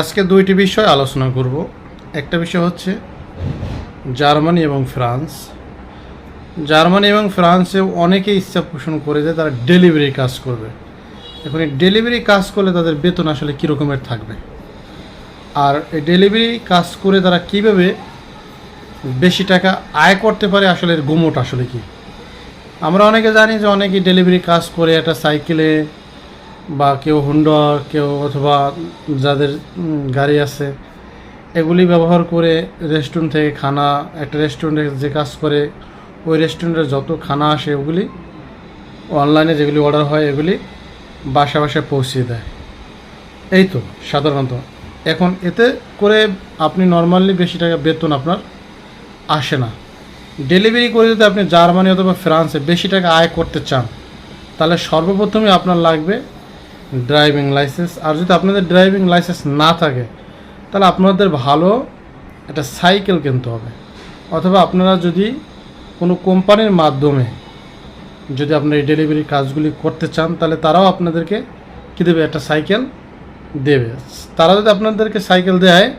আজকে দুইটি বিষয় আলোচনা করব। একটা বিষয় হচ্ছে জার্মানি এবং ফ্রান্স। জার্মানি এবং ফ্রান্সে অনেকে ইচ্ছা পোষণ করে যে তারা ডেলিভারি কাজ করবে। এখন এই ডেলিভারি কাজ করলে তাদের বেতন আসলে কী রকমের থাকবে? আর এই ডেলিভারি কাজ করে তারা কীভাবে বেশি টাকা আয় করতে পারে আসলে এর গুমট আসলে কি? আমরা অনেকে জানি যে অনেকেই ডেলিভারি কাজ করে একটা সাইকেলে বা কেউ হুন্ডা, কেউ অথবা যাদের গাড়ি আছে, এগুলি ব্যবহার করে রেস্টুরেন্ট থেকে খানা, একটা রেস্টুরেন্টে যে কাজ করে, ওই রেস্টুরেন্টের যত খানা আসে ওগুলি অনলাইনে যেগুলি অর্ডার হয় এগুলি বাসা বাসায় পৌঁছিয়ে দেয়। এই তো, সাধারণত। এখন এতে করে আপনি নর্মালি বেশি টাকা বেতন আপনার আসে না। ডেলিভারি করে যদি আপনি জার্মানি অথবা ফ্রান্সে বেশি টাকা আয় করতে চান, তাহলে সর্বপ্রথমে আপনার লাগবে ড্রাইভিং লাইসেন্স আর যদি আপনাদের ড্রাইভিং লাইসেন্স না থাকে, তাহলে আপনাদের ভালো একটা সাইকেল কিনতে হবে। অথবা আপনারা যদি কোনো কোম্পানির মাধ্যমে যদি আপনার এই ডেলিভারি কাজগুলি করতে চান, তাহলে তারাও আপনাদেরকে কী দেবে? একটা সাইকেল দেবে। তারা যদি আপনাদেরকে সাইকেল দেয়,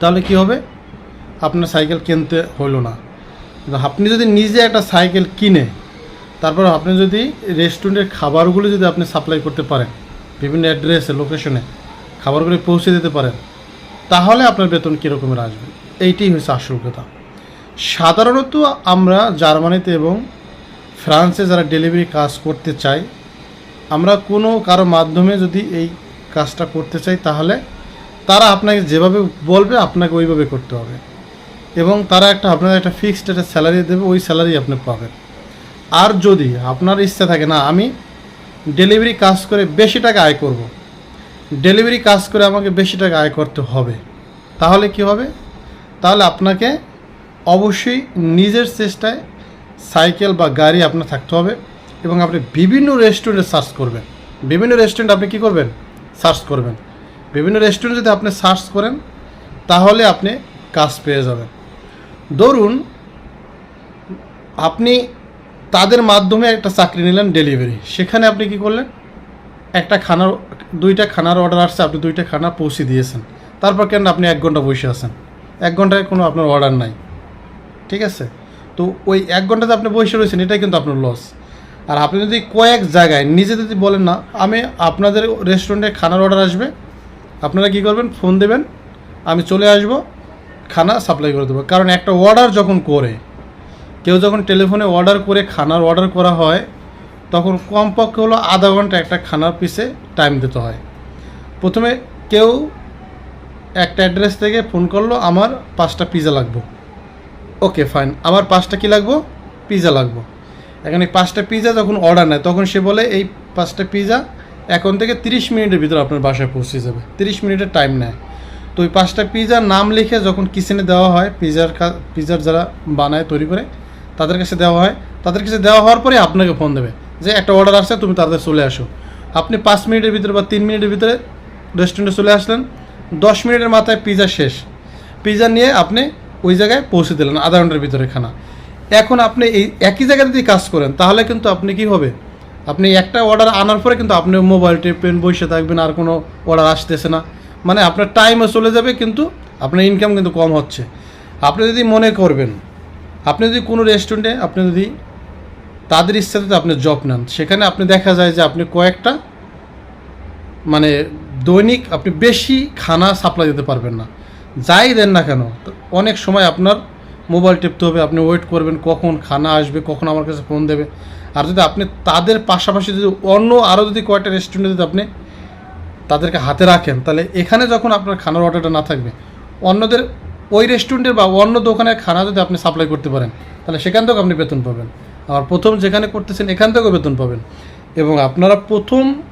তাহলে কি হবে? আপনার সাইকেল কিনতে হলো না। আপনি যদি নিজে একটা সাইকেল কিনে তারপর আপনি যদি রেস্টুরেন্টের খাবারগুলো যদি আপনি সাপ্লাই করতে পারেন, বিভিন্ন অ্যাড্রেসে, লোকেশনে খাবারগুলি পৌঁছে দিতে পারেন, তাহলে আপনার বেতন কীরকমের আসবে? এইটাই হচ্ছে আসল কথা। সাধারণত আমরা জার্মানিতে এবং ফ্রান্সে যারা ডেলিভারি কাজ করতে চাই, আমরা কোনো কারও মাধ্যমে যদি এই কাজটা করতে চাই, তাহলে তারা আপনাকে যেভাবে বলবে, আপনাকে ওইভাবে করতে হবে। এবং তারা একটা আপনার একটা ফিক্সড একটা স্যালারি দেবে, ওই স্যালারি আপনি পাবেন। আর যদি আপনার ইচ্ছা থাকে না, আমি ডেলিভারি কাজ করে বেশি টাকা আয় করব। ডেলিভারি কাজ করে আমাকে বেশি টাকা আয় করতে হবে। তাহলে কি হবে? তাহলে আপনাকে অবশ্যই নিজের চেষ্টায় সাইকেল বা গাড়ি আপনার থাকতে হবে এবং আপনি বিভিন্ন রেস্টুরেন্টে সার্চ করবেন। বিভিন্ন রেস্টুরেন্ট আপনি কি করবেন? সার্চ করবেন। বিভিন্ন রেস্টুরেন্ট যদি আপনি সার্চ করেন, তাহলে আপনি কাজ পেয়ে যাবেন। ধরুন, আপনি তাদের মাধ্যমে একটা চাকরি নিলেন ডেলিভারি। সেখানে আপনি কি করলেন? একটা খানার, দুইটা খানার অর্ডার আসছে, আপনি দুইটা খানা পৌঁছে দিয়েছেন। তারপর কেন আপনি এক ঘণ্টা বসে আছেন? এক ঘন্টায় কোনো আপনার অর্ডার নাই। ঠিক আছে? তো ওই এক ঘন্টাতে আপনি বসে রয়েছেন, এটাই কিন্তু আপনার লস আর আপনি যদি কয়েক জায়গায়, নিজে যদি বলেন না, আমি আপনাদের রেস্টুরেন্টে খানার অর্ডার আসবে, আপনারা কি করবেন? ফোন দেবেন, আমি চলে আসব, খানা সাপ্লাই করে দেবো। কারণ একটা অর্ডার যখন করে কেউ যখন টেলিফোনে অর্ডার করে খানার অর্ডার করা হয়, তখন কমপক্ষে হলো আধা ঘণ্টা একটা খানার পিছে টাইম দিতে হয়। প্রথমে কেউ একটা অ্যাড্রেস থেকে ফোন করল, আমার পাঁচটা পিজা লাগবে। ওকে ফাইন আমার পাঁচটা কি লাগবো? পিজা লাগবো। এখন এই পাঁচটা পিজা যখন অর্ডার নেয়, তখন সে বলে, এই পাঁচটা পিজা এখন থেকে তিরিশ মিনিটের ভিতরে আপনার বাসায় পৌঁছে যাবে। তিরিশ মিনিটের টাইম নেয়। তো ওই পাঁচটা পিজার নাম লিখে যখন কিচেনে দেওয়া হয় পিজার পিজার যারা বানায়, তৈরি করে তাদের কাছে দেওয়া হয়। তাদের কাছে দেওয়া হওয়ার পরে আপনাকে ফোন দেবে যে একটা অর্ডার আসছে, তুমি তাদের চলে আসো। আপনি পাঁচ মিনিটের ভিতরে বা তিন মিনিটের ভিতরে রেস্টুরেন্টে চলে আসলেন। দশ মিনিটের মাথায় পিজা শেষ। পিজা নিয়ে আপনি ওই জায়গায় পৌঁছে দিলেন, আধা ঘণ্টার ভিতরে খানা। এখন আপনি এই একই জায়গায় যদি কাজ করেন, তাহলে কিন্তু আপনি কি হবে? আপনি একটা অর্ডার আনার পরে কিন্তু আপনি মোবাইল টেপেন বসে থাকবেন, আর কোনো অর্ডার আসতেছে না। মানে আপনার টাইমও চলে যাবে, কিন্তু আপনার ইনকাম কিন্তু কম হচ্ছে। আপনি যদি মনে করবেন আপনি যদি কোনো রেস্টুরেন্টে আপনি যদি তাদের ইচ্ছাতে আপনি জব নেন, সেখানে আপনি দেখা যায় যে আপনি কয়েকটা মানে দৈনিক আপনি বেশি খানা সাপ্লাই দিতে পারবেন না। যাই দেন না কেন অনেক সময় আপনার মোবাইল টিপতে হবে, আপনি ওয়েট করবেন কখন খানা আসবে, কখন আমার কাছে ফোন দেবে। আর যদি আপনি তাদের পাশাপাশি যদি অন্য আরও যদি কয়েকটা রেস্টুরেন্টে যদি আপনি তাদেরকে হাতে রাখেন, তাহলে এখানে যখন আপনার খানার অর্ডারটা না থাকবে, অন্যদের ওই রেস্টুরেন্টের বা অন্য দোকানের খানা যদি আপনি সাপ্লাই করতে পারেন, তাহলে সেখান থেকেও আপনি বেতন পাবেন। আর প্রথম যেখানে করতেছেন, এখান থেকেও বেতন পাবেন। এবং আপনারা প্রথম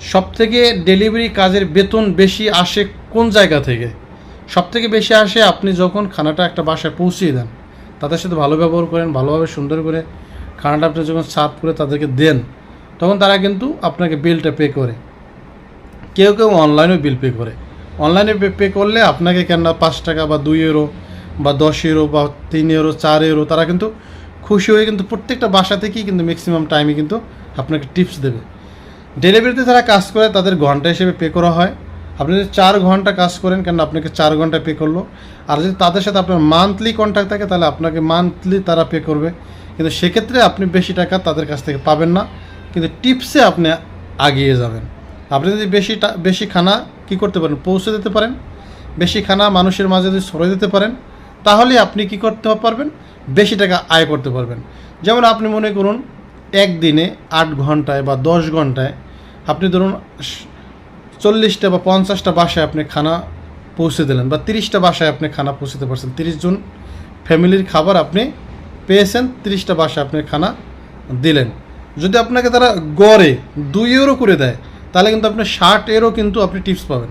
সবথেকে ডেলিভারি কাজের বেতন বেশি আসে কোন জায়গা থেকে? সবথেকে বেশি আসে আপনি যখন খানাটা একটা বাসায় পৌঁছিয়ে দেন, তাদের সাথে ভালো ব্যবহার করেন, ভালোভাবে সুন্দর করে খানাটা আপনি যখন সার্ভ করে তাদেরকে দেন, তখন তারা কিন্তু আপনাকে বিলটা পে করে। কেউ কেউ অনলাইনেও বিল পে করে। অনলাইনে পে করলে আপনাকে কেননা পাঁচ টাকা বা দুই ইউরো বা দশ ইউরো বা তিন ইউরো চার ইউরো তারা কিন্তু খুশি হয়ে কিন্তু প্রত্যেকটা বাসা থেকেই কিন্তু ম্যাক্সিমাম টাইমে কিন্তু আপনাকে টিপস দেবে। ডেলিভারিতে যারা কাজ করে, তাদের ঘণ্টা হিসেবে পে করা হয়। আপনি যদি চার ঘণ্টা কাজ করেন, কেন আপনাকে চার ঘণ্টা পে করল। আর যদি তাদের সাথে আপনার মান্থলি কন্ট্যাক্ট থাকে, তাহলে আপনাকে মান্থলি তারা পে করবে। কিন্তু সেক্ষেত্রে আপনি বেশি টাকা তাদের কাছ থেকে পাবেন না। কিন্তু টিপসে আপনি আগিয়ে যাবেন। আপনি যদি বেশি বেশি খানা কি করতে পারেন? পৌঁছে দিতে পারেন। বেশি খানা মানুষের মাঝে যদি সরে দিতে পারেন, তাহলে আপনি কি করতে পারবেন? বেশি টাকা আয় করতে পারবেন। যেমন আপনি মনে করুন, একদিনে আট ঘন্টায় বা দশ ঘন্টায় আপনি ধরুন, চল্লিশটা বা পঞ্চাশটা বাসায় আপনি খানা পৌঁছে দিলেন বা তিরিশটা বাসায় আপনি খানা পৌঁছতে পারছেন। তিরিশ জন ফ্যামিলির খাবার আপনি পেয়েছেন, তিরিশটা বাসায় আপনি খানা দিলেন। যদি আপনাকে তারা গড়ে দুই ইউরো করে দেয় তাহলে কিন্তু আপনি ষাট এরও কিন্তু আপনি টিপস পাবেন।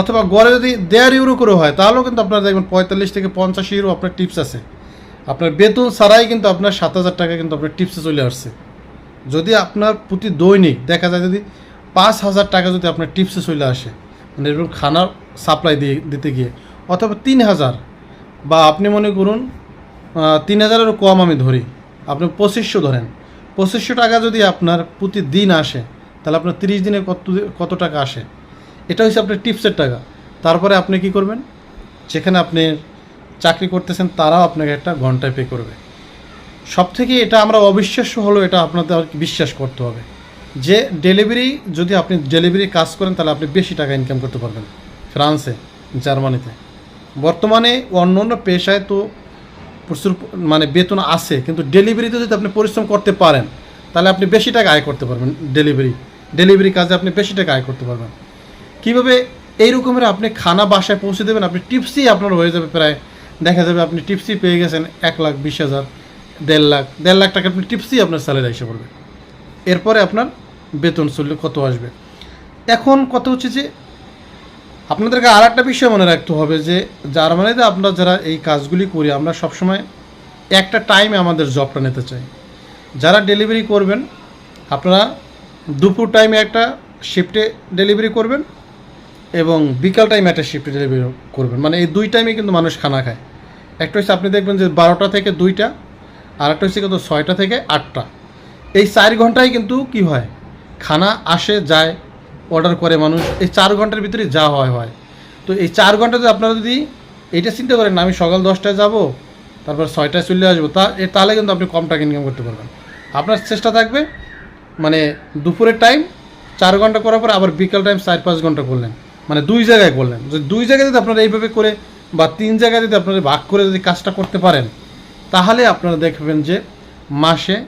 অথবা গড়ে যদি দেড় ইউরো করে হয়, তাহলেও কিন্তু আপনার দেখবেন পঁয়তাল্লিশ থেকে পঞ্চাশ ইউরো আপনার টিপস আছে। আপনার বেতন ছাড়াই কিন্তু আপনার সাত হাজার টাকা কিন্তু আপনার টিপসে চলে আসছে। যদি আপনার প্রতি দৈনিক দেখা যায় যদি পাঁচ হাজার টাকা যদি আপনার টিপসে চলে আসে মানে এরকম খানার সাপ্লাই দিয়ে, দিতে গিয়ে, অথবা তিন হাজার, বা আপনি মনে করুন তিন হাজারেরও কম আমি ধরি, আপনি পঁচিশশো ধরেন। পঁচিশশো টাকা যদি আপনার প্রতিদিন আসে তাহলে আপনার তিরিশ দিনে কত কত টাকা আসে? এটা হচ্ছে আপনার টিপসের টাকা। তারপরে আপনি কি করবেন? যেখানে আপনি চাকরি করতেছেন, তারাও আপনাকে একটা ঘন্টায় পে করবে। সব থেকে এটা আমরা অবিশ্বাস্য হলো এটা আপনাদের আর বিশ্বাস করতে হবে। যে ডেলিভারি যদি আপনি ডেলিভারি কাজ করেন, তাহলে আপনি বেশি টাকা ইনকাম করতে পারবেন। ফ্রান্সে, জার্মানিতে। বর্তমানে অন্য অন্য পেশায় তো প্রচুর মানে বেতন আছে, কিন্তু ডেলিভারিতে যদি আপনি পরিশ্রম করতে পারেন, তাহলে আপনি বেশি টাকা আয় করতে পারবেন ডেলিভারি ডেলিভারি কাজে আপনি বেশি টাকা আয় করতে পারবেন। কীভাবে এই রকমের আপনি খানা বাসায় পৌঁছে দেবেন, আপনি টিপসই আপনার হয়ে যাবে প্রায়। দেখা যাবে আপনি টিপসই পেয়ে গেছেন এক লাখ, বিশ হাজার, দেড় লাখ দেড় লাখ টাকা আপনি টিপসই আপনার স্যালারি এসে পড়বে। এরপরে আপনার বেতন চললে কত আসবে? এখন কথা হচ্ছে যে আপনাদেরকে আর একটা বিষয় মনে রাখতে হবে যে জার্মানিতে আমরা যারা এই কাজগুলি করি, আমরা সবসময় একটা টাইমে আমাদের জবটা নিতে চাই। যারা ডেলিভারি করবেন, আপনারা দুপুর টাইমে একটা শিফটে ডেলিভারি করবেন এবং বিকাল টাইমে একটা শিফটে ডেলিভারি করবেন। মানে এই দুই টাইমে কিন্তু মানুষ খানা খায়। একটা হচ্ছে আপনি দেখবেন যে বারোটা থেকে দুইটা আর একটা হচ্ছে কিন্তু ছয়টা থেকে আটটা। এই চার ঘন্টায় কিন্তু কি হয়? খানা আসে, যায় অর্ডার করে মানুষ। এই চার ঘণ্টার ভিতরে যা হয় হয়। তো এই চার ঘন্টাতে আপনারা যদি এইটা চিন্তা করেন আমি সকাল দশটায় যাব, তারপর ছয়টায় চলে আসব, তা তাহলে কিন্তু আপনি কম টাকা ইনকাম করতে পারবেন। আপনার চেষ্টা থাকবে মানে দুপুরের টাইম চার ঘণ্টা করার পরে আবার বিকাল টাইম চার পাঁচ ঘণ্টা করলেন। মানে দুই জায়গায় করলেন। যদি দুই জায়গায় যদি আপনারা এইভাবে করে বা তিন জায়গায় যদি আপনারা ভাগ করে যদি কাজটা করতে পারেন, তাহলে আপনারা দেখবেন যে মাসে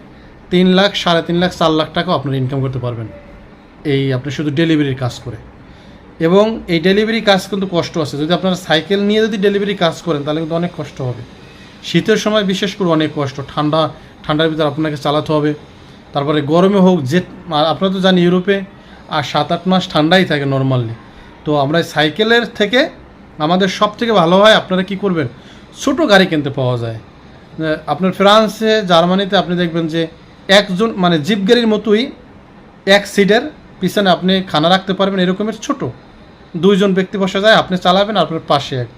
তিন লাখ, সাড়ে তিন লাখ, চার লাখ টাকাও আপনারা ইনকাম করতে পারবেন। এই আপনি শুধু ডেলিভারির কাজ করে। এবং এই ডেলিভারি কাজ কিন্তু কষ্ট আছে। যদি আপনারা সাইকেল নিয়ে যদি ডেলিভারি কাজ করেন, তাহলে কিন্তু অনেক কষ্ট হবে। শীতের সময় বিশেষ করে অনেক কষ্ট। ঠান্ডা, ঠান্ডার ভিতরে আপনাকে চালাতে হবে। তারপরে গরমে হোক যে আপনারা তো জানি ইউরোপে আর সাত আট মাস ঠান্ডাই থাকে নর্মালি তো আমরা সাইকেলের থেকে আমাদের সব থেকে ভালো হয় আপনারা কি করবেন? ছোট গাড়ি কিনতে পাওয়া যায়। আপনার ফ্রান্সে, জার্মানিতে আপনি দেখবেন যে একজন মানে জিপ গাড়ির মতোই এক সিটের পিছনে আপনি খানা রাখতে পারবেন, এরকমের ছোট। দুইজন ব্যক্তি বসা যায়, আপনি চালাবেন, আপনার পাশে এক।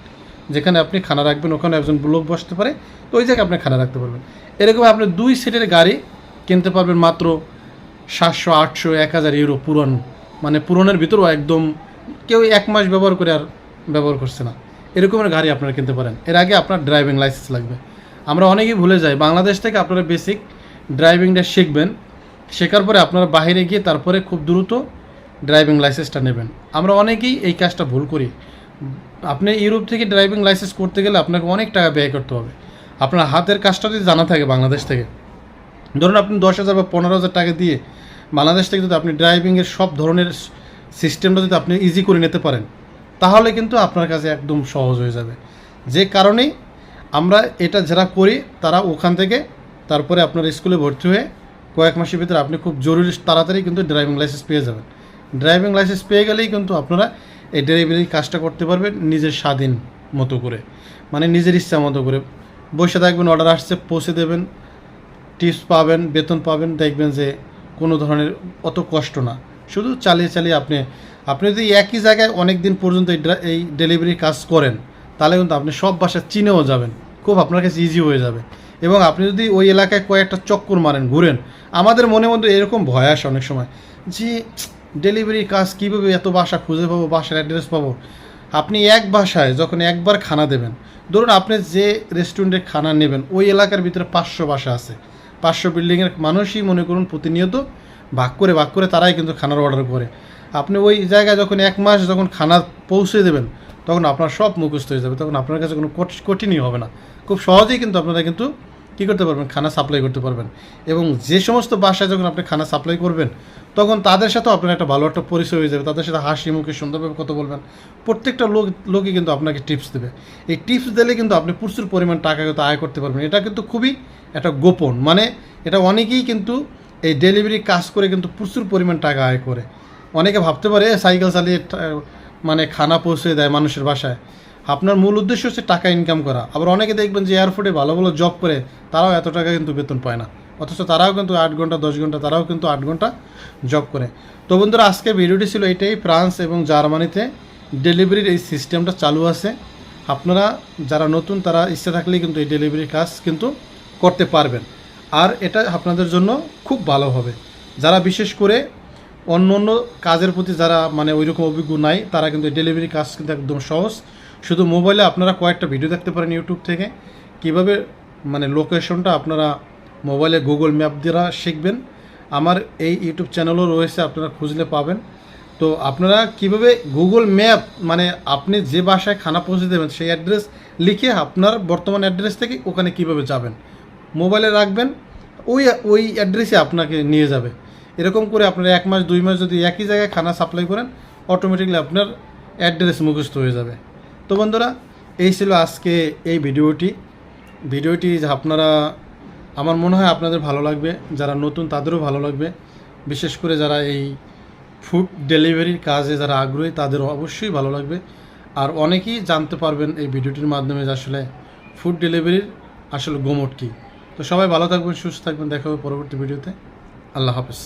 যেখানে আপনি খানা রাখবেন, ওখানে একজন লোক বসতে পারে, তো ওই জায়গায় আপনি খানা রাখতে পারবেন। এরকম আপনি দুই সিটের গাড়ি কিনতে পারবেন মাত্র সাতশো, আটশো, এক হাজার ইউরো পুরন। মানে পুরনের ভিতরেও একদম কেউ এক মাস ব্যবহার করে আর ব্যবহার করছে না। এরকমের গাড়ি আপনারা কিনতে পারেন। এর আগে আপনার ড্রাইভিং লাইসেন্স লাগবে। আমরা অনেকেই ভুলে যাই, বাংলাদেশ থেকে আপনারা বেসিক ড্রাইভিংটা শিখবেন। শেখার পরে আপনারা বাইরে গিয়ে তারপরে খুব দ্রুত ড্রাইভিং লাইসেন্সটা নেবেন। আমরা অনেকেই এই কাজটা ভুল করি। আপনি ইউরোপ থেকে ড্রাইভিং লাইসেন্স করতে গেলে আপনাকে অনেক টাকা ব্যয় করতে হবে। আপনার হাতের কাজটা যদি জানা থাকে বাংলাদেশ থেকে ধরুন আপনি দশ হাজার বা পনেরো হাজার টাকা দিয়ে বাংলাদেশ থেকে যদি আপনি ড্রাইভিংয়ের সব ধরনের সিস্টেমটা যদি আপনি ইজি করে নিতে পারেন, তাহলে কিন্তু আপনার কাছে একদম সহজ হয়ে যাবে। যে কারণেই আমরা এটা যারা করি, তারা ওখান থেকে তারপরে আপনার স্কুলে ভর্তি হয়ে কয়েক মাসের ভিতরে আপনি খুব জরুরি তাড়াতাড়ি কিন্তু ড্রাইভিং লাইসেন্স পেয়ে যাবেন। ড্রাইভিং লাইসেন্স পেয়ে গেলেই কিন্তু আপনারা এই ডেলিভারি কাজটা করতে পারবেন নিজের স্বাধীন মতো করে মানে নিজের ইচ্ছা মতো করে। বসে থাকবেন অর্ডার আসছে, পৌঁছে দেবেন। টিপস পাবেন, বেতন পাবেন, দেখবেন যে কোনো ধরনের অত কষ্ট না। শুধু চালিয়ে চালিয়ে আপনি আপনি যদি একই জায়গায় অনেক দিন পর্যন্ত এই ড্রা- এই ডেলিভারি কাজ করেন, তাহলে কিন্তু আপনি সব বাসা চিনেও যাবেন। খুব আপনার কাছে ইজি হয়ে যাবে। এবং আপনি যদি ওই এলাকায় কয়েকটা চক্কর মারেন, ঘুরেন, আমাদের মনে মধ্যে এরকম ভয় আসে অনেক সময় যে ডেলিভারি কাজ কীভাবে এত বাসা খুঁজে পাবো, বাসার অ্যাড্রেস পাবো? আপনি এক বাসায় যখন একবার খানা দেবেন, ধরুন আপনি যে রেস্টুরেন্টে খানা নেবেন, ওই এলাকার ভিতরে পাঁচশো বাসা আছে। পাঁচশো বিল্ডিংয়ের মানুষই মনে করুন প্রতিনিয়ত ভাগ করে ভাগ করে তারাই কিন্তু খানার অর্ডার করে। আপনি ওই জায়গায় যখন এক মাস যখন খানা পৌঁছে দেবেন, তখন আপনার সব মুখস্থ হয়ে যাবে, তখন আপনার কাছে কোনো কঠ- কঠিনই হবে না। খুব সহজেই কিন্তু আপনারা কিন্তু কী করতে পারবেন? খানা সাপ্লাই করতে পারবেন। এবং যে সমস্ত বাসায় যখন আপনি খানা সাপ্লাই করবেন, তখন তাদের সাথেও আপনার একটা ভালো একটা পরিচয় হয়ে যাবে। তাদের সাথে হাসি মুখে সুন্দরভাবে কথা বলবেন। প্রত্যেকটা লোক, লোকই কিন্তু আপনাকে টিপস দেবে। এই টিপস দিলে কিন্তু আপনি প্রচুর পরিমাণ টাকা কিন্তু আয় করতে পারবেন। এটা কিন্তু খুবই একটা গোপন। মানে এটা অনেকেই কিন্তু এই ডেলিভারি কাজ করে কিন্তু প্রচুর পরিমাণ টাকা আয় করে। অনেকে ভাবতে পারে সাইকেল চালিয়ে মানে খানা পৌঁছে দেয় মানুষের বাসায়। আপনার মূল উদ্দেশ্য হচ্ছে টাকা ইনকাম করা। আবার অনেকে দেখবেন যে এয়ারপোর্টে ভালো ভালো জব করে, তারাও এত টাকা কিন্তু বেতন পায় না। অথচ তারাও কিন্তু আট ঘণ্টা, দশ ঘণ্টা, তারাও কিন্তু আট ঘণ্টা জব করে। তো বন্ধুরা আজকে ভিডিওটি ছিল এটাই। ফ্রান্স এবং জার্মানিতে ডেলিভারির এই সিস্টেমটা চালু আছে। আপনারা যারা নতুন, তারা ইচ্ছে থাকলেই কিন্তু এই ডেলিভারির কাজ কিন্তু করতে পারবেন। আর এটা আপনাদের জন্য খুব ভালো হবে। যারা বিশেষ করে অন্য অন্য কাজের প্রতি যারা মানে ওই রকম অভিজ্ঞ নাই, তারা কিন্তু ডেলিভারি কাজ কিন্তু একদম সহজ। শুধু মোবাইলে আপনারা কয়েকটা ভিডিও দেখতে পারেন ইউটিউব থেকে। কীভাবে মানে লোকেশনটা আপনারা মোবাইলে গুগল ম্যাপ দ্বারা শিখবেন। আমার এই ইউটিউব চ্যানেলও রয়েছে, আপনারা খুঁজলে পাবেন। তো আপনারা কীভাবে গুগল ম্যাপ মানে আপনি যে বাসায় খানা পৌঁছে দেবেন, সেই অ্যাড্রেস লিখে আপনার বর্তমান অ্যাড্রেস থেকে ওখানে কীভাবে যাবেন। মোবাইলে রাখবেন, ওই ওই অ্যাড্রেসে আপনাকে নিয়ে যাবে। এরকম করে আপনার এক মাস, দুই মাস যদি একই জায়গায় খানা সাপ্লাই করেন অটোমেটিকলি আপনার অ্যাড্রেস মুখস্থ হয়ে যাবে। তো বন্ধুরা, এই ছিল আজকে এই ভিডিওটি। ভিডিওটি আপনারা, আমার মনে হয় আপনাদের ভালো লাগবে, যারা নতুন তাদেরও ভালো লাগবে। বিশেষ করে যারা এই ফুড ডেলিভারির কাজে যারা আগ্রহী তাদের অবশ্যই ভালো লাগবে। আর অনেকেই জানতে পারবেন এই ভিডিওটির মাধ্যমে যে আসলে ফুড ডেলিভারির আসলে গোমট কী। তো সবাই ভালো থাকবেন, সুস্থ থাকবেন, দেখা হবে পরবর্তী ভিডিওতে। আল্লাহ হাফেজ।